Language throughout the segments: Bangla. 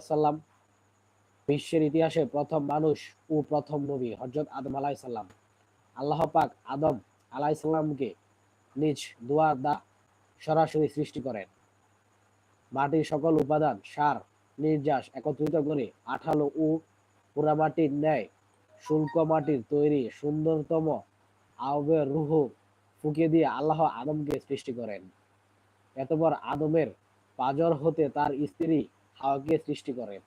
সাল্লাম বিশ্বের ইতিহাসে প্রথম মানুষ ও প্রথম নবী হজরত আদম আলাইসাল্লাম আল্লাহ পাক আদম আলাইসাল্লামকে নিজ দোয়া দা সরাসরি সৃষ্টি করেন। মাটির সকল উপাদান, সার, নির্যাস একত্রিত করে আঠালো ও পোড়ামাটির ন্যায় শুল্ক মাটির তৈরি সুন্দরতম আবের রুহ ফুকিয়ে দিয়ে আল্লাহ আদমকে সৃষ্টি করেন। এতপর আদমের পাজর হতে তার স্ত্রী হাওয়াকে সৃষ্টি করেন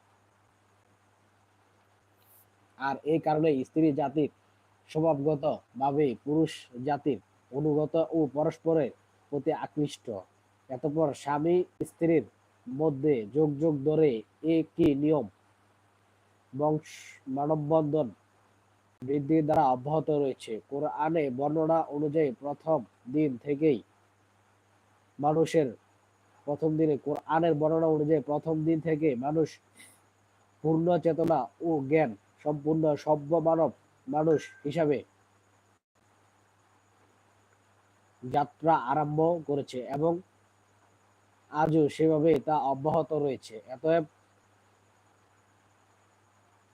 আর এই কারণে স্ত্রী জাতির স্বভাবগত ভাবে পুরুষ জাতির অনুগত ও পরস্পরের প্রতি আকৃষ্ট। এতপর স্বামী স্ত্রীর মধ্যে যোগ যোগ ধরে একই নিয়ম বংশ মানববন্ধন বৃদ্ধির দ্বারা অব্যাহত রয়েছে। কোরআনে বর্ণনা অনুযায়ী প্রথম দিন থেকেই মানুষের প্রথম দিনে কোরআনের বর্ণনা অনুযায়ী প্রথম দিন থেকে মানুষ পূর্ণ চেতনা ও জ্ঞান সম্পূর্ণ সভ্য মানব মানুষ হিসাবে যাত্রা আরম্ভ করেছে এবং আজও সেভাবে তা অব্যাহত রয়েছে। অতএব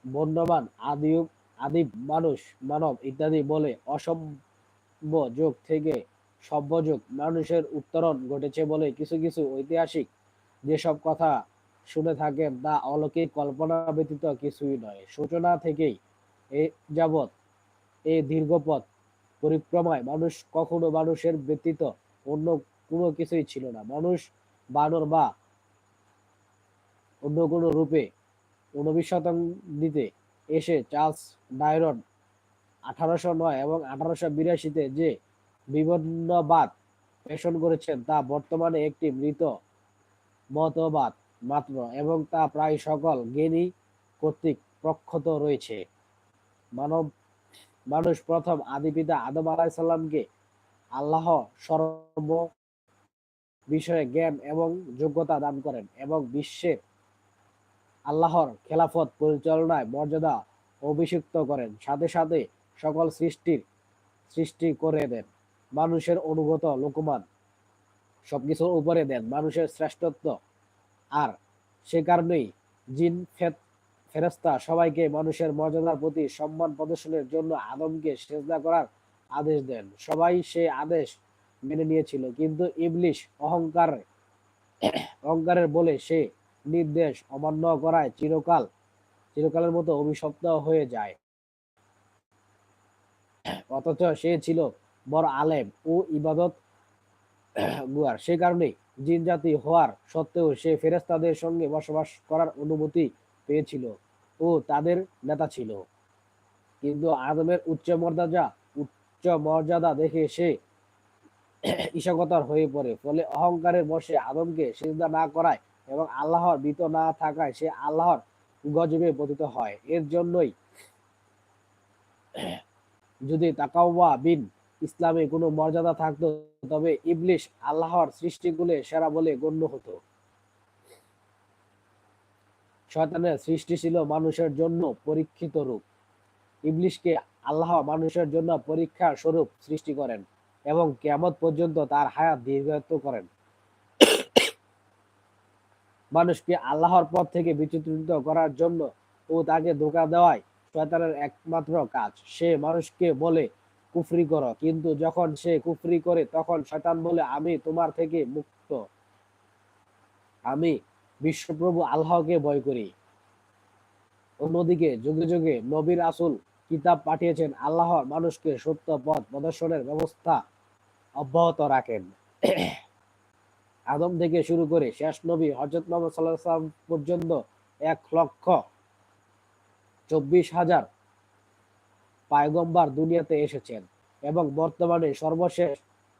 বন্যমান আদি আদি মানুষ মানব ইত্যাদি বলে অসভ্য যুগ থেকে সভ্য যুগ মানুষের উত্তরণ ঘটেছে বলে কিছু কিছু ঐতিহাসিক যেসব কথা শুনে থাকেন তা অলৌকিক কল্পনা ব্যতীত কিছুই নয়। সূচনা থেকেই এ যাবৎ এই দীর্ঘপথ পরিক্রমায় মানুষ কখনো মানুষের ব্যতীত অন্য কোনো কিছুই ছিল না। মানুষ বানর বা অন্য কোনো রূপে ঊনবিশ শতাব্দীতে এসে চার্লস ডায়রন আঠারোশো নয় এবং আঠারোশো বিরাশিতে যে বিভিন্নবাদ পেশন করেছেন, তা বর্তমানে একটি মৃত মতবাদ মাত্র এবং তা প্রায় সকল জ্ঞানী কর্তৃক প্রক্ষত রয়েছে। মানব মানুষ প্রথম আদিপিতা আদম আলাইসাল্লামকে আল্লাহ সর্ব বিষয়ে জ্ঞান এবং যোগ্যতা দান করেন এবং বিশ্বের আল্লাহর খেলাফত পরিচালনায় মর্যাদা অভিষিক্ত করেন। সাথে সাথে সকল সৃষ্টির সৃষ্টি করে দেন। মানুষের অনুগত লোকমান। সবকিছুর উপরে দেন মানুষের শ্রেষ্ঠত্ব। আর সে কারণেই জিন ফেরস্তা সবাইকে মানুষের মর্যাদার প্রতি সম্মান প্রদর্শনের জন্য আদমকে সেজদা করার আদেশ দেন। সবাই সে আদেশ মেনে নিয়েছিল, কিন্তু ইবলিশ অহংকার, অহংকারের বলে সে নির্দেশ অমান্য করায় চিরকাল, চিরকালের মতো অভিশপ্ত হয়ে যায়। অথচ সে ছিল বড় আলেম ও ইবাদত গুয়ার। সে কারণে জিন জাতি হওয়ার সত্ত্বেও সে ফেরেস্তাদের সঙ্গে বসবাস করার অনুমতি পেয়েছিল ও তাদের নেতা ছিল। কিন্তু আদমের উচ্চ মর্যাদা উচ্চ মর্যাদা দেখে সে ঈশাকতার হয়ে পড়ে। ফলে অহংকারের বসে আদমকে সিজদা না করায় এবং আল্লাহর বিত না থাকায় সে আল্লাহর গজবে পতিত হয়। এর জন্যই যদি তাকাওয়া বিন ইসলামে কোনো মর্যাদা থাকতো, তবে ইবলিশ আল্লাহর সৃষ্টিগুলো সেরা বলে গণ্য হতো। শয়তানের সৃষ্টি ছিল মানুষের জন্য পরীক্ষিত রূপ। ইবলিশকে আল্লাহ মানুষের জন্য পরীক্ষার স্বরূপ সৃষ্টি করেন এবং কেমত পর্যন্ত তার হায়াত দীর্ঘায়িত করেন। মানুষকে আল্লাহর পথ থেকে বিচ্যুত করার জন্য ও তাকে ধোকা দেওয়ায় শয়তানের একমাত্র কাজ। সে মানুষকে বলে কুফরি করো। কিন্তু যখন সে কুফরি করে, তখন শয়তান বলে, আমি তোমার থেকে মুক্ত। আমি বিশ্বপ্রভু আল্লাহকে ভয় করি। অন্যদিকে যুগে যুগে নবীর আসুল কিতাব পাঠিয়েছেন, আল্লাহর মানুষকে সত্য পথ প্রদর্শনের ব্যবস্থা অব্যাহত রাখেন। আদম থেকে শুরু করে শেষ নবী হজরত মোহাম্মদ সাল্লাহ পর্যন্ত এক লক্ষ চব্বিশ হাজার পায়গম্বার দুনিয়াতে এসেছেন এবং বর্তমানে সর্বশেষ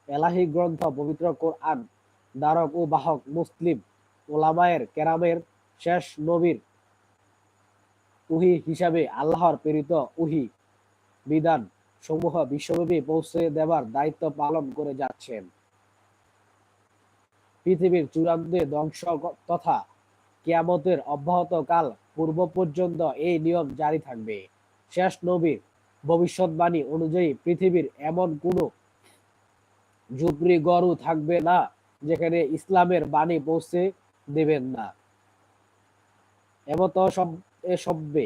এলাহি গ্রন্থ পবিত্র কোরআন দ্বারক ও বাহক মুসলিম ওলামায়ের কেরামের শেষ নবীর উহি হিসাবে আল্লাহর প্রেরিত উহি বিধান সমূহ বিশ্বব্যাপী পৌঁছে দেবার দায়িত্ব পালন করে যাচ্ছেন। পৃথিবীর চূড়ান্তে ধ্বংস তথা কেয়ামতের অব্যাহত কাল পূর্ব পর্যন্ত এই নিয়ম জারি থাকবে। শেষ নবীর ভবিষ্যৎবাণী অনুযায়ী পৃথিবীর এমন কোন ঝুপড়ি গরু থাকবে না যেখানে ইসলামের বাণী পৌঁছে দেবেন না। এমত সব্যে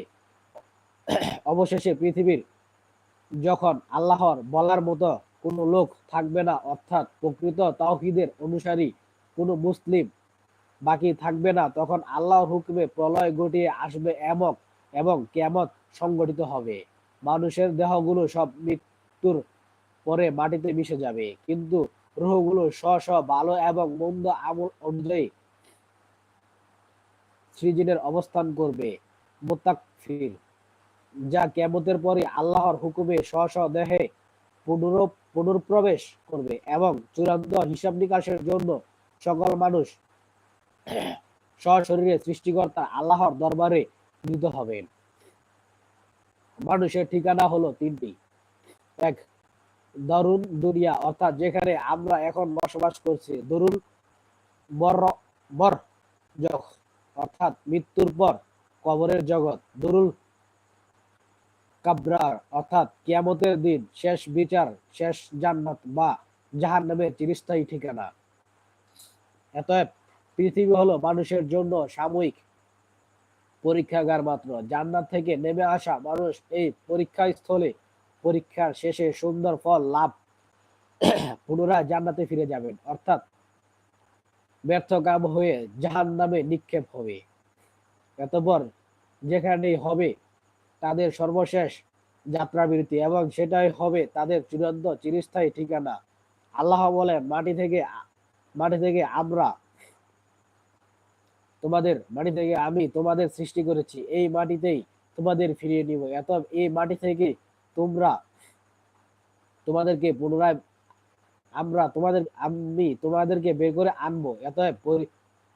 অবশেষে পৃথিবীর যখন আল্লাহর বলার মতো কোনো লোক থাকবে না, অর্থাৎ প্রকৃত তাওহিদের অনুসারী কোনো মুসলিম বাকি থাকবে না, তখন আল্লাহর হুকুমে প্রলয় ঘটিয়ে আসবে এমক এবং কেমত সংগঠিত হবে। মানুষের দেহগুলো সব মৃত্যুর পরে মাটিতে মিশে যাবে। কিন্তু রুহগুলো স্ব স্ব ভালো এবং মন্দ আমল অনুযায়ী সৃজনের অবস্থান করবে। মোত্তাকফির, যা কেমতের পরে আল্লাহর হুকুমে স্ব স্ব দেহে পুনর পুনর্প্রবেশ করবে এবং চূড়ান্ত হিসাব নিকাশের জন্য সকল মানুষ সশরীরে সৃষ্টিকর্তা আল্লাহর দরবারে মিলিত হবেন। মানুষের ঠিকানা হলো তিনটি। এক, দরুন দুনিয়া, অর্থাৎ যেখানে আমরা এখন বসবাস করছি। দরুল বর বর জগ অর্থাৎ মৃত্যুর পর কবরের জগৎ। দরুল কাবরার, অর্থাৎ কিয়ামতের দিন শেষ বিচার, শেষ জান্নাত বা জাহান নামের চিরস্থায়ী ঠিকানা। এতএব পৃথিবী হলো মানুষের জন্য সাময়িক পরীক্ষাগার মাত্র। জান্নাত থেকে নেমে আসা মানুষ এই পরীক্ষা স্থলে পরীক্ষার শেষে সুন্দর ফল লাভ পুনরায় জান্নাতে ফিরে যাবেন। অর্থাৎ ব্যর্থ কাম হয়ে জাহান নামে নিক্ষেপ হবে। এতপর যেখানেই হবে তাদের সর্বশেষ যাত্রাবিরতি এবং সেটাই হবে তাদের চূড়ান্ত চিরস্থায়ী ঠিকানা। আল্লাহ বলেন, মাটি থেকে মাটি থেকে আমরা তোমাদের মাটি থেকে আমি তোমাদের সৃষ্টি করেছি, এই মাটিতেই তোমাদের ফিরিয়ে নিব। এত এই মাটি থেকে তোমরা তোমাদেরকে পুনরায় আমরা তোমাদের, আমি তোমাদেরকে বের করে আনব। এত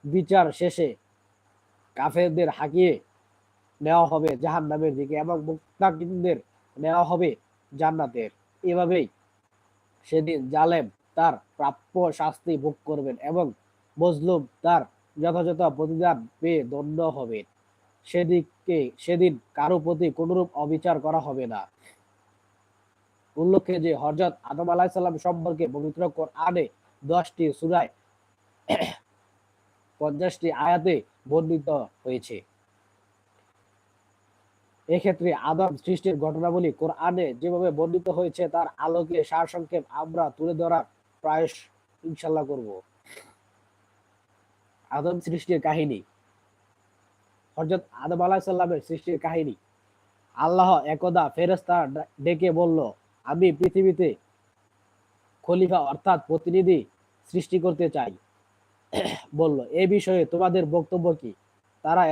বিচার শেষে কাফেরদের হাঁকিয়ে নেওয়া হবে জাহান নামের দিকে এবং মুক্তাকিনদের নেওয়া হবে জান্নাতের। এভাবেই সেদিন জালেম তার প্রাপ্য শাস্তি ভোগ করবেন এবং মজলুম তার যথাযথ প্রতিদান পেয়ে দণ্ড হবে। সেদিকে সেদিন কারও প্রতি কোনরূপ অবিচার করা হবে না। উল্লেখ্য যে হজরত আদম আলাহিসাল্লাম সম্পর্কে পবিত্র কোরআনে দশটি সুরায় পঞ্চাশটি আয়াতে বর্ণিত হয়েছে। এক্ষেত্রে আদম সৃষ্টির ঘটনাবলী কোরআনে যেভাবে বর্ণিত হয়েছে, তার আলোকে সারসংক্ষেপ আমরা তুলে ধরার প্রয়াস ইনশাল্লাহ করব। আদম সৃষ্টির কাহিনী। হজরত আদম আলাহিসাল্লামের সৃষ্টির কাহিনী। আল্লাহ একদা ফেরেস্তা ডেকে বলল, আমি পৃথিবীতে খলিফা অর্থাৎ প্রতিনিধি সৃষ্টি করতে চাই। বলল, এ বিষয়ে তোমাদের বক্তব্য কি? তারা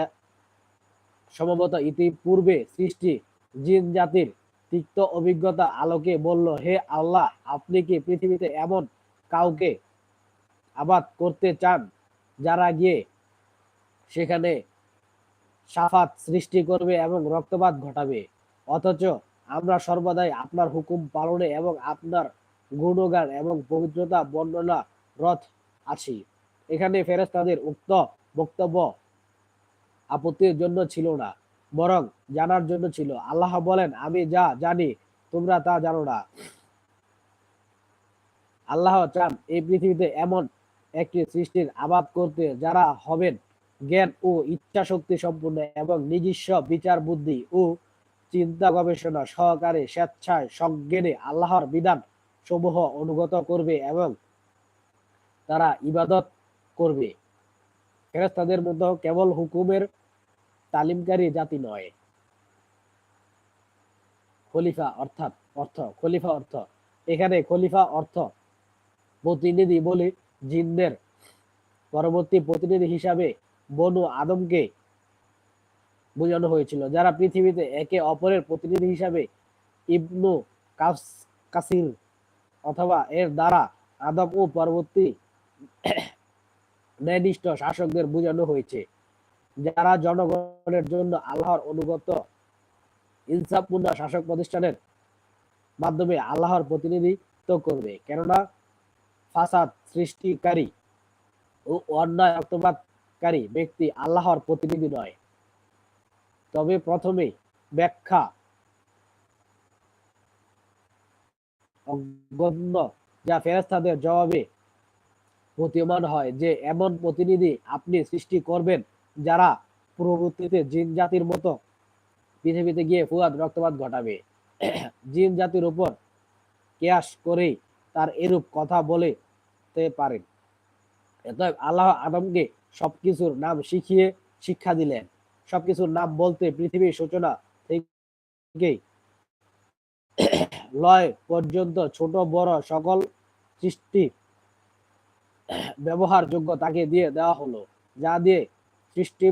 সম্ভবত ইতিপূর্বে সৃষ্টি জিন জাতির তিক্ত অভিজ্ঞতা আলোকে বলল, হে আল্লাহ, আপনি কি পৃথিবীতে এমন কাউকে আবাদ করতে চান? যারা গিয়ে সেখানে সাফাত সৃষ্টি করবে এবং রক্তপাত ঘটাবে। অথচ আমরা সর্বদাই আপনার হুকুম পালনে এবং আপনার গুণগান এবং পবিত্রতা বর্ণনা রথ আছি। এখানে ফেরেস্তাদের উক্ত বক্তব্য আপত্তির জন্য ছিল না, বরং জানার জন্য ছিল। আল্লাহ বলেন, আমি যা জানি, তোমরা তা জানো না। আল্লাহ চান এই পৃথিবীতে এমন একটি সৃষ্টির আবাদ করতে যারা হবেন জ্ঞান ও ইচ্ছা শক্তি সম্পূর্ণ এবং নিজস্ব বিচার বুদ্ধি ও চিন্তা গবেষণা সহকারে স্বেচ্ছায় সজ্ঞানে আল্লাহর বিধান সমূহ অনুগত করবে এবং তারা ইবাদত করবে। ফেরেস্তাদের মতো কেবল হুকুমের তালিমকারী জাতি নয়। খলিফা অর্থাৎ অর্থ, খলিফা অর্থ। এখানে খলিফা অর্থ প্রতিনিধি বলে জিনদের পরবর্তী প্রতিনিধি হিসাবে বনু আদমকে বোঝানো হয়েছিল, যারা পৃথিবীতে একে অপরের প্রতিনিধি হিসাবে ইবনু কাসির অথবা এর দ্বারা আদম ও পরবর্তী ন্যায়নিষ্ঠ শাসকদের বোঝানো হয়েছে, যারা জনগণের জন্য আল্লাহর অনুগত ইনসাফপূর্ণ শাসক প্রতিষ্ঠানের মাধ্যমে আল্লাহর প্রতিনিধিত্ব করবে। কেননা ফাসাদ, সৃষ্টিকারী ও অন্যায় রক্তপাতকারী ব্যক্তি আল্লাহর প্রতিনিধি নয়। তবে প্রথমে ব্যাখ্যা অগণ্য, যা ফেরেস্তাদের জবাবে প্রতীয়মান হয় যে, এমন প্রতিনিধি আপনি সৃষ্টি করবেন যারা পূর্ববর্তীতে জিন জাতির মতো পৃথিবীতে গিয়ে ফুয়াদ রক্তপাত ঘটাবে। জিন জাতির উপর কেয়াস করেই তার এরূপ কথা বলতে পারেন। অতএব আল্লাহ আদমকে সবকিছুর নাম শিখিয়ে শিক্ষা দিলেন। সবকিছুর নাম বলতে পৃথিবীর সূচনা থেকেই লয় পর্যন্ত ছোট, বড় সকল সৃষ্টি ব্যবহারযোগ্য তাকে দিয়ে দেওয়া হলো, যা দিয়ে সৃষ্টি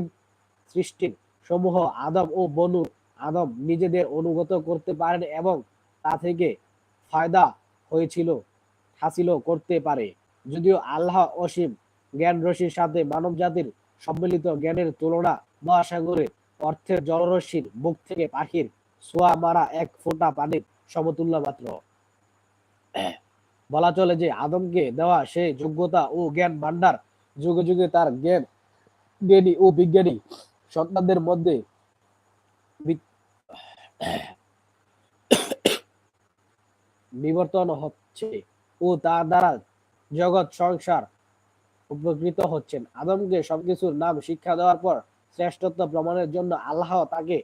সৃষ্টির সমূহ আদম ও বনু আদম নিজেদের অনুগত করতে পারেন এবং তা থেকে ফায়দা হয়েছিল। হাসিল করতে পারে। যদিও আল্লাহ অসীম জ্ঞান রশির সাথে মানব জাতির সম্মিলিত জ্ঞানের তুলনা মহাসাগরের অর্থের জলরশ্মির মুখ থেকে পাখির সোয়া মারা এক ফোঁটা পানির সমতুল্য মাত্র। বলা চলে যে আদমকে দেওয়া সে যোগ্যতা ও জ্ঞান ভান্ডার যুগে যুগে তার জ্ঞান, জ্ঞানী ও বিজ্ঞানী সন্তানদের মধ্যে বিবর্তন হচ্ছে। ও তার দ্বারা জগৎ, সংসার উপকৃত হচ্ছেন। আদমকে সবকিছুর নাম শিক্ষা দেওয়ার পর শ্রেষ্ঠত্ব প্রমাণের জন্য আল্লাহ তাকে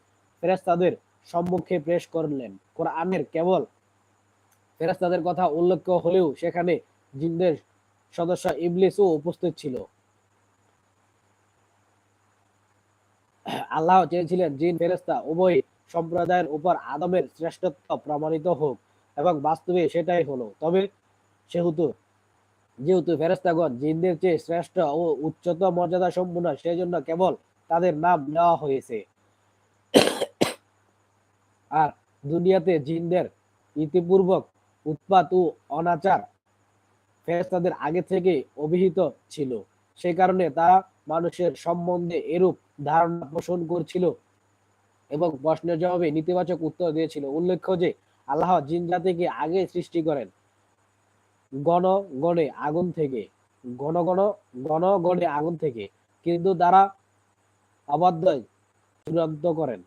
ফেরেস্তাদের সম্মুখে পেশ করলেন। কোরআনের কেবল ফেরেস্তাদের কথা উল্লেখ হলেও সেখানে জিনদের সদস্য ইবলিসও উপস্থিত ছিল। আল্লাহ চেয়েছিলেন জিন ফেরেস্তা উভয় সম্প্রদায়ের উপর আদমের শ্রেষ্ঠত্ব প্রমাণিত হোক এবং বাস্তবে সেটাই হলো। তবে সেহেতু যেহেতু ফেরেস্তাগণ জিনদের চেয়ে শ্রেষ্ঠ ও উচ্চতর মর্যাদা সম্পূর্ণ সেজন্য কেবল তাদের নাম নেওয়া হয়েছে। আর দুনিয়াতে জিনদের ইতিপূর্বক উৎপাত ও অনাচার ফেরেস্তাদের আগে থেকে অভিহিত ছিল। সেই কারণে তারা মানুষের সম্বন্ধে এরূপ ধারণা পোষণ করছিল এবং প্রশ্নের জবাবে নেতিবাচক উত্তর দিয়েছিল। উল্লেখ্য যে, আল্লাহ জিন জাতিকে আগে সৃষ্টি করেন। গণ গণে আগুন থেকে। গণ গণ গণ গণে আগুন থেকে। কিন্তু তারা অবাধ্য চূড়ান্ত করেন।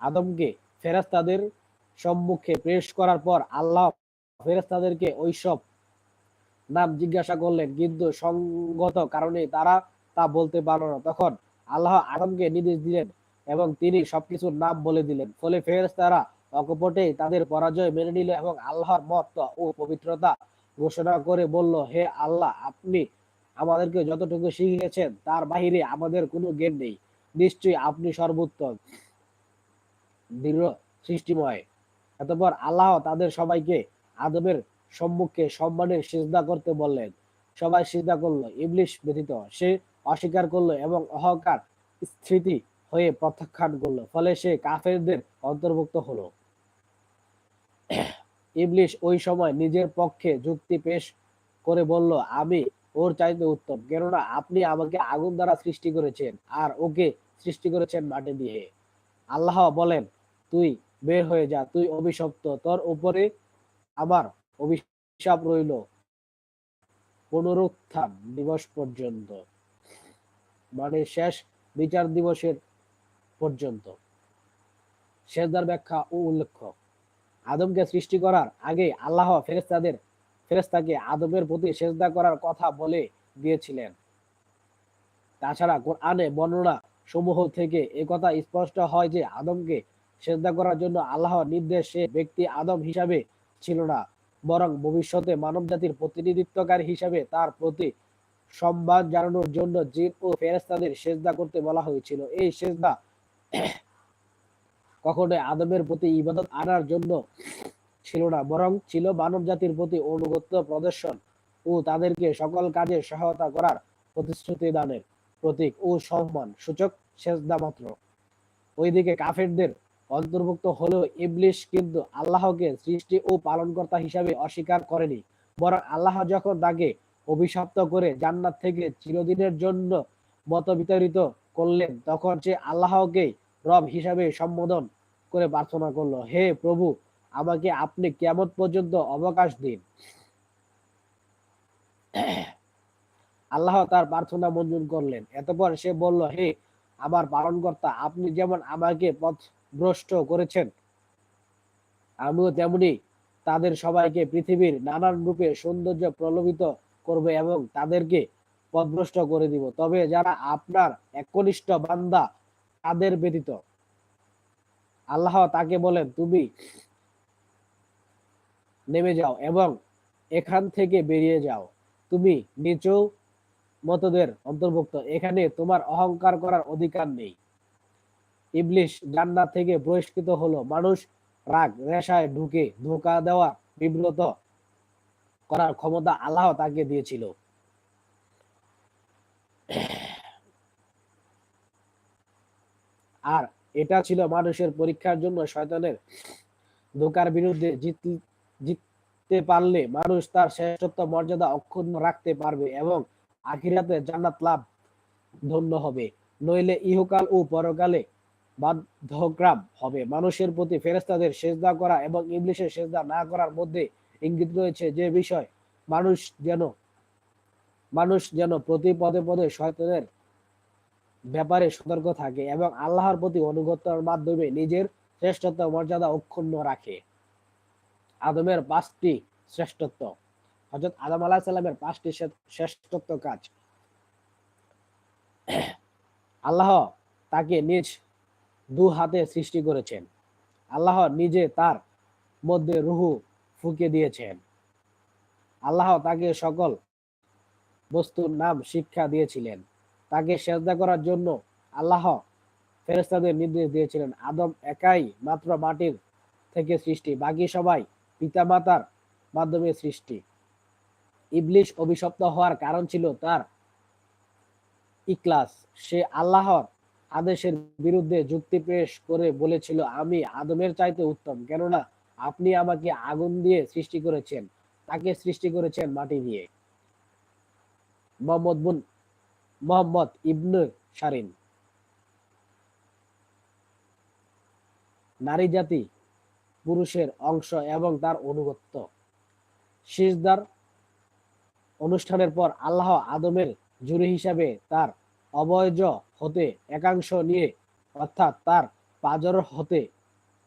আদমকে ফেরেস্তাদের সম্মুখে পেশ করার পর আল্লাহ ফেরেস্তাদেরকে ওইসব নাম জিজ্ঞাসা করলেন। কিন্তু সঙ্গত কারণে তারা তা বলতে পারল না। তখন আল্লাহ আদমকে নির্দেশ দিলেন এবং তিনি সবকিছুর নাম বলে দিলেন। ফলে ফেরেস্তারা অকপটেই তাদের পরাজয় মেনে নিল এবং আল্লাহর মত ও পবিত্রতা ঘোষণা করে বলল, হে আল্লাহ, আপনি আমাদেরকে যতটুকু শিখিয়েছেন, তার বাহিরে আমাদের কোনো জ্ঞান নেই। নিশ্চয়ই আপনি সর্বোত্তম, দৃঢ়, সৃষ্টিময়। আল্লাহ তাদের সবাইকে আদমের সম্মুখে সম্মানের সিজদা করতে বললেন। সবাই সিজদা করল ইবলিশ ব্যতীত। সে অস্বীকার করল এবং অহংকার স্থিতি হয়ে প্রত্যাখ্যান করল। ফলে সে কাফেরদের অন্তর্ভুক্ত হলো। ইবলিশ ওই সময় নিজের পক্ষে যুক্তি পেশ করে বলল, আমি ওর চাইতে উত্তম। কেননা আপনি আমাকে আগুন দ্বারা সৃষ্টি করেছেন আর ওকে সৃষ্টি করেছেন মাটি দিয়ে। আল্লাহ বলেন, তুই বের হয়ে যা, তুই অভিশপ্ত। তোর উপরে আমার অভিশাপ রইল পুনরুত্থান দিবস পর্যন্ত। মানে শেষ বিচার দিবসের পর্যন্ত। শেষদার ব্যাখ্যা ও উল্লেখ্য। আদমকে সৃষ্টি করার আগে আল্লাহ ফেরেস্তাদের ফেরেস্তাকে আদমের প্রতি সেজদা করার কথা বলে দিয়েছিলেন। তাছাড়া কোরআনে বর্ণনা সমূহ থেকে একথা স্পষ্ট হয় যে আদমকে সেজদা করার জন্য আল্লাহ নির্দেশ ব্যক্তি আদম হিসাবে ছিল না, বরং ভবিষ্যতে মানব জাতির প্রতিনিধিত্বকারী হিসাবে তার প্রতি সম্মান জানানোর জন্য জিন ও ফেরেস্তাদের সেজদা করতে বলা হয়েছিল। এই সেজদা কখনোই আদমের প্রতি ইবাদত আনার জন্য ছিল না, বরং ছিল মানব জাতির প্রতি অনুগত্য প্রদর্শন ও তাদেরকে সকল কাজে সহায়তা করার প্রতিশ্রুতি দানের প্রতীক ও সম্মান সূচক সেজদা মাত্র। ওইদিকে কাফেরদের অন্তর্ভুক্ত হলেও ইবলিশ কিন্তু আল্লাহকে সৃষ্টি ও পালনকর্তা হিসাবে অস্বীকার করেনি, বরং আল্লাহ যখন তাকে অভিশপ্ত করে জান্নাত থেকে চিরদিনের জন্য মত বিতাড়িত করলেন, তখন সে আল্লাহকে রব হিসাবে সম্বোধন করে প্রার্থনা করল, হে প্রভু, আমাকে আপনি কেমন পর্যন্ত অবকাশ দিন? আল্লাহ তার প্রার্থনা মঞ্জুর করলেন। এতপর সে বলল, হে আমার পালনকর্তা, আপনি যেমন আমাকে পথ ভ্রষ্ট করেছেন, আমিও তেমনি তাদের সবাইকে পৃথিবীর নানান রূপে সৌন্দর্য প্রলোভিত করবে এবং তাদেরকে পদভ্রষ্ট করে দিব। তবে যারা আপনার একনিষ্ঠ বান্দা তাদের ব্যতীত। আল্লাহ তাকে বলেন, তুমি নেমে যাও এবং এখান থেকে বেরিয়ে যাও। তুমি নিচু মতদের অন্তর্ভুক্ত। এখানে তোমার অহংকার করার অধিকার নেই। ইবলিশ জান্নাত থেকে বহিষ্কৃত হলো। মানুষ রাগ রেশায় ঢুকে ধোকা দেওয়া বিব্রত করার ক্ষমতা আল্লাহ তাকে দিয়েছিল। আর এটা ছিল মানুষের পরীক্ষার জন্য শয়তানের ধোকার বিরুদ্ধে জিত- জিততে পারলে মানুষ তার শ্রেষ্ঠত্ব মর্যাদা অক্ষুণ্ণ রাখতে পারবে এবং আখিরাতে জান্নাত লাভ ধন্য হবে। নইলে ইহকাল ও পরকালে বাধ্যগ্রাম হবে। মানুষের প্রতি ফেরেস্তাদের সেজদা করা এবং ইংলিশের সেজদা না করার মধ্যে ইঙ্গিত রয়েছে যে বিষয়, মানুষ যেন মানুষ যেন প্রতি পদে পদে শয়তানের ব্যাপারে সতর্ক থাকে এবং আল্লাহর প্রতি অনুগত্যের মাধ্যমে নিজের শ্রেষ্ঠত্ব, মর্যাদা অক্ষুণ্ণ রাখে। আদমের পাঁচটি শ্রেষ্ঠত্ব। হজরত আদম আলাহ সাল্লামের পাঁচটি শ্রেষ্ঠত্ব কাজ। আল্লাহ তাকে নিজ দু হাতে সৃষ্টি করেছেন। আল্লাহ নিজে তার মধ্যে রুহু ফুকে দিয়েছেন। আল্লাহ তাকে সকল বস্তুর নাম শিক্ষা দিয়েছিলেন। তাকে সেজদা করার জন্য আল্লাহ ফেরেস্তাদের নির্দেশ দিয়েছিলেন। আদম একাই মাত্র মাটির থেকে সৃষ্টি, বাকি সবাই পিতামাতার মাধ্যমে সৃষ্টি। ইবলিশ অভিশপ্ত হওয়ার কারণ ছিল তার ইকলাস সে আল্লাহর আদেশের বিরুদ্ধে যুক্তি পেশ করে বলেছিল, আমি আদমের চাইতে উত্তম, কেননা আপনি আমাকে আগুন দিয়ে সৃষ্টি করেছেন, তাকে সৃষ্টি করেছেন মাটি দিয়ে। মোহাম্মদ বুন মোহাম্মদ ইবনু সারিন নারী জাতি পুরুষের অংশ এবং তার অনুগত্য সিজদার অনুষ্ঠানের পর আল্লাহ আদমের জুরি হিসাবে তার অবয়জ হতে একাংশ নিয়ে, অর্থাৎ তার পাজর হতে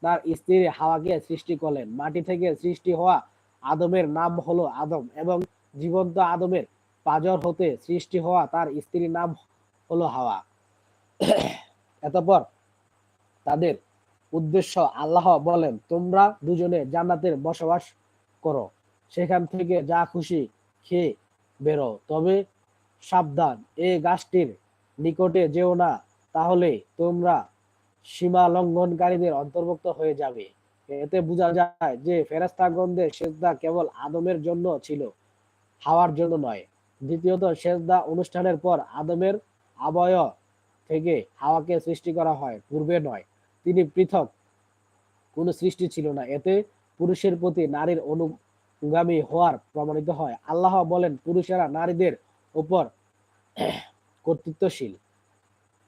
তার স্ত্রী হাওয়াকে সৃষ্টি করলেন। মাটি থেকে সৃষ্টি হওয়া আদমের নাম হলো আদম এবং জীবন্ত আদমের পাজর হতে সৃষ্টি হওয়া তার স্ত্রীর নাম হলো হাওয়া। এতপর তাদের উদ্দেশ্য আল্লাহ বলেন, তোমরা দুজনে জান্নাতের বসবাস করো। সেখান থেকে যা খুশি খেয়ে বেরো। তবে সাবধান এই গাছটির নিকটে যেও না, তাহলে তোমরা সীমা লঙ্ঘনকারীদের অন্তর্ভুক্ত হয়ে যাবে। এতে বোঝা যায় যে ফেরেস্তাগণদের সেজদা কেবল আদমের জন্য ছিল, হাওয়ার জন্য নয়। দ্বিতীয়ত সেজদা অনুষ্ঠানের পর আদমের আবয় থেকে হাওয়াকে সৃষ্টি করা হয়, পূর্বে নয়। তিনি পৃথক, কোনো সৃষ্টি ছিল না। এতে পুরুষের প্রতি নারীর অনুগামী হওয়ার প্রমাণিত হয়। আল্লাহ বলেন, পুরুষেরা নারীদের উপর কর্তৃত্বশীল।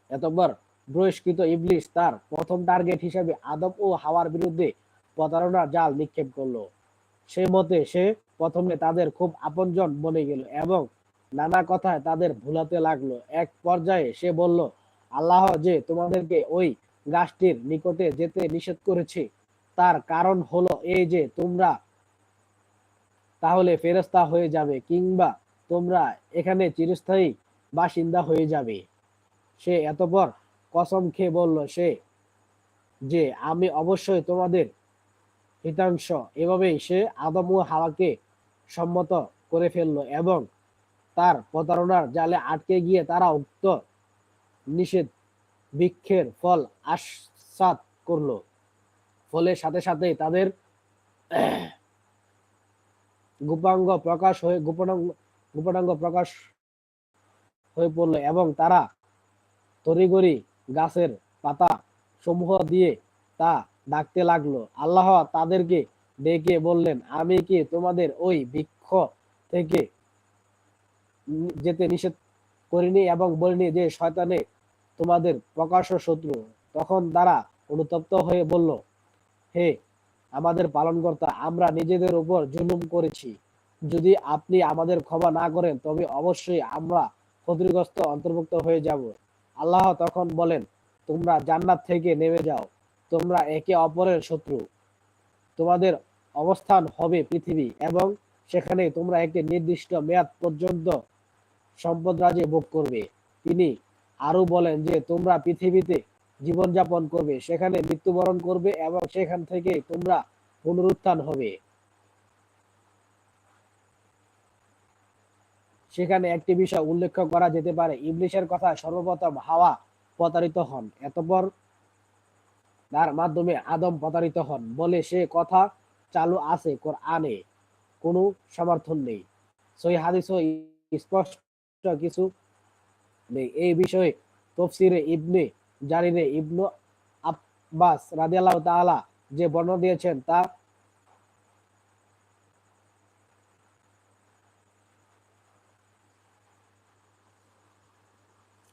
এতবার বহিষ্কৃত ইবলিশ তার প্রথম টার্গেট হিসেবে আদম ও হাওয়ার বিরুদ্ধে প্রতারণার জাল নিক্ষেপ করল। সেই মতে সে প্রথমে তাদের খুব আপনজন বনে গেল এবং নানা কথায় তাদের ভুলাতে লাগল। এক পর্যায়ে সে বলল, আল্লাহ যে তোমাদেরকে ওই গাছটির নিকটে যেতে নিষেধ করেছে, তার কারণ হলো এই যে তোমরা তাহলে ফেরস্তা হয়ে যাবে কিংবা তোমরা এখানে চিরস্থায়ী বাসিন্দা হয়ে যাবে। সে এতপর কসম খেয়ে বলল, সে যে আমি অবশ্যই তোমাদের হিতাংশ। এভাবেই সে আদম ও হাওয়াকে সম্মত করে ফেলল এবং তার প্রতারণার জালে আটকে গিয়ে তারা উক্ত নিষেধ বৃক্ষের ফল আস্বাদ করল। ফলের সাথে সাথে তাদের গোপাঙ্গ প্রকাশ হয়ে, গোপনাঙ্গ গোপনাঙ্গ প্রকাশ হয়ে পড়ল এবং তারা তড়িগড়ি গাছের পাতা সমূহ দিয়ে তা ডাকতে লাগল। আল্লাহ তাদেরকে ডেকে বললেন, আমি কি তোমাদের ওই বৃক্ষ থেকে যেতে নিষেধ করিনি এবং বলিনি যে শয়তানে তোমাদের প্রকাশ্য শত্রু। তখন তারা অনুতপ্ত হয়ে বলল, হে আমাদের পালনকর্তা, আমরা নিজেদের উপর জুলুম করেছি। যদি আপনি আমাদের ক্ষমা না করেন, তবে অবশ্যই আমরা ক্ষতিগ্রস্ত অন্তর্ভুক্ত হয়ে যাব। আল্লাহ তখন বলেন, তোমরা জান্নাত থেকে নেমে যাও। তোমরা একে অপরের শত্রু। তোমাদের অবস্থান হবে পৃথিবী এবং সেখানে তোমরা একটি নির্দিষ্ট মেয়াদ পর্যন্ত সম্পদ রাজে ভোগ করবে। তিনি আরও বলেন যে, তোমরা পৃথিবীতে জীবনযাপন করবে, সেখানে মৃত্যুবরণ করবে এবং সেখান থেকে তোমরা পুনরুত্থান হবে। সেখানে একটি বিষয় উল্লেখ করা যেতে পারে। ইবলিশের কথা সর্বপ্রথম হাওয়া প্রতারিত হন, এতপর তার মাধ্যমে আদম প্রতারিত হন। বলে, সে কথা চালু আছে কোরআনে, কোনো সমর্থন নেই। সই হাদিস স্পষ্ট কিছু নেই। এই বিষয়ে তফসিরে ইবনে জারিরে ইবনু আব্বাস রাদিয়াল্লাহু তাআলা যে বর্ণনা দিয়েছেন তা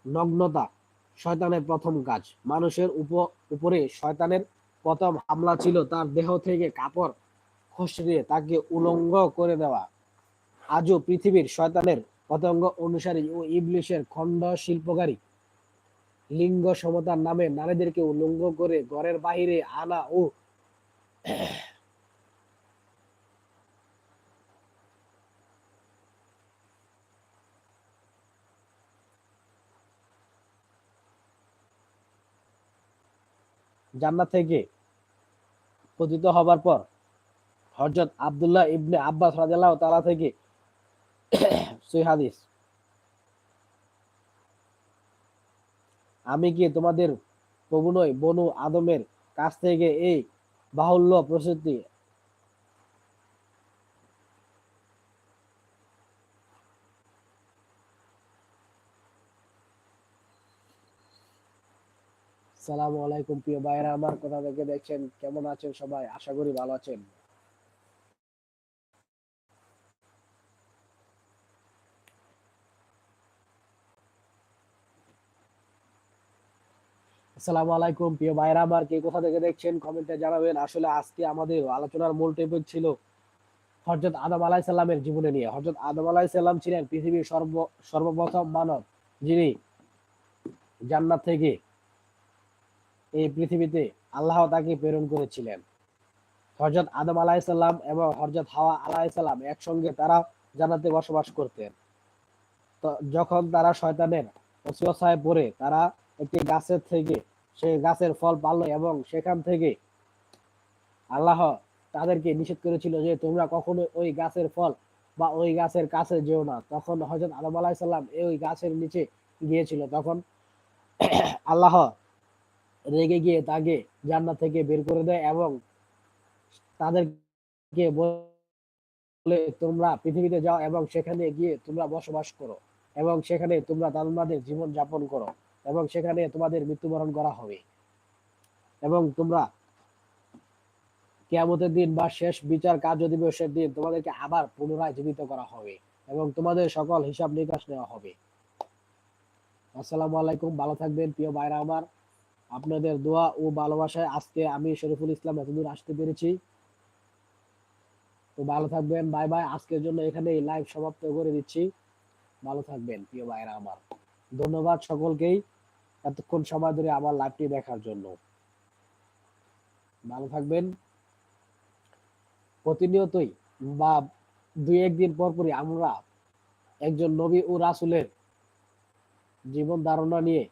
নগ্নতা শয়তানের প্রথম কাজ। মানুষের উপরে শয়তানের প্রথম হামলা ছিল তার দেহ থেকে কাপড় খসড়িয়ে তাকে উলঙ্গ করে দেওয়া। আজও পৃথিবীর শয়তানের পতঙ্গ অনুসারী ও ইবলিশের খণ্ড শিল্পকারী। লিঙ্গ সমতার নামে নারীদেরকে উলঙ্গ করে ঘরের বাহিরে আনা ও জান্নাত থেকে পতিত হবার পর হজরত আবদুল্লাহ ইবনে আব্বাস রাদিয়াল্লাহু তাআলা থেকে সই হাদিস। আমি কি তোমাদের প্রভু নই, বনু আদমের কাছ থেকে এই বাহুল্য প্রসূতি সালামু আলাইকুম প্রিয় ভাইরা আমার কথা থেকে দেখছেন, কেমন আছেন সবাই? আশা করি ভালো আছেন। আসসালামু আলাইকুম, প্রিয় ভাইরা আমার কে কোথা থেকে দেখছেন কমেন্টে জানাবেন। আসলে আজকে আমাদের আলোচনার মূল টপিক ছিল হজরত আদম আলাই সাল্লামের জীবনে নিয়ে। হজরত আদম আলাই সাল্লাম ছিলেন পৃথিবীর সর্ব, সর্বপ্রথম মানব, যিনি জান্নাত থেকে এই পৃথিবীতে আল্লাহ তাকে প্রেরণ করেছিলেন। হজরত আদম আলাইসাল্লাম এবং হজরত হাওয়া আলাইসাল্লাম একসঙ্গে তারা জান্নাতে বসবাস করতেন। তো যখন তারা শয়তানের অসুয়াশায় পড়ে, তারা একটি গাছের থেকে সেই গাছের ফল পারল এবং সেখান থেকে আল্লাহ তাদেরকে নিষেধ করেছিল যে তোমরা কখনো ওই গাছের ফল বা ওই গাছের কাছে যেও না। তখন হজরত আদম আলাইসাল্লাম ওই গাছের নিচে গিয়েছিল। তখন আল্লাহ রেগে গিয়ে তাকে জান্নাত থেকে বের করে দেয় এবং তাদেরকে বলে, তোমরা পৃথিবীতে যাও এবং সেখানে গিয়ে তোমরা বসবাস করো এবং সেখানে তোমরা তোমাদের জীবন যাপন করো। এবং সেখানে তোমাদের মৃত্যুবরণ করা হবে। এবং তোমরা কেয়ামতের দিন বা শেষ বিচার কার্য দিবসের দিন তোমাদেরকে আবার পুনরায় জীবিত করা হবে এবং তোমাদের সকল হিসাব নিকাশ নেওয়া হবে। আসসালামু আলাইকুম, ভালো থাকবেন, প্রিয় ভাইরা আমার। আপনাদের দোয়া ও ভালোবাসায় আজকে আমি শরীফুল ইসলাম এতদূর আসতে পেরেছি। তো ভালো থাকবেন, বাই বাই। আজকের জন্য এখানে লাইভ সমাপ্ত করে দিচ্ছি। ভালো থাকবেন, প্রিয় ভাইরা আমার। ধন্যবাদ সকলকেই। এতক্ষণ সময় ধরে আমার লাইভটি দেখার জন্য। ভালো থাকবেন। প্রতিনিয়তই বা দুই একদিন পর পরই আমরা একজন নবী ও রাসুলের জীবন ধারণা নিয়ে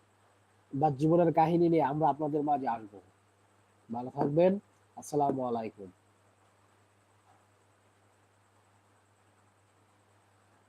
বা জীবনের কাহিনী নিয়ে আমরা আপনাদের মাঝে আসব। ভালো থাকবেন। আসসালামু আলাইকুম।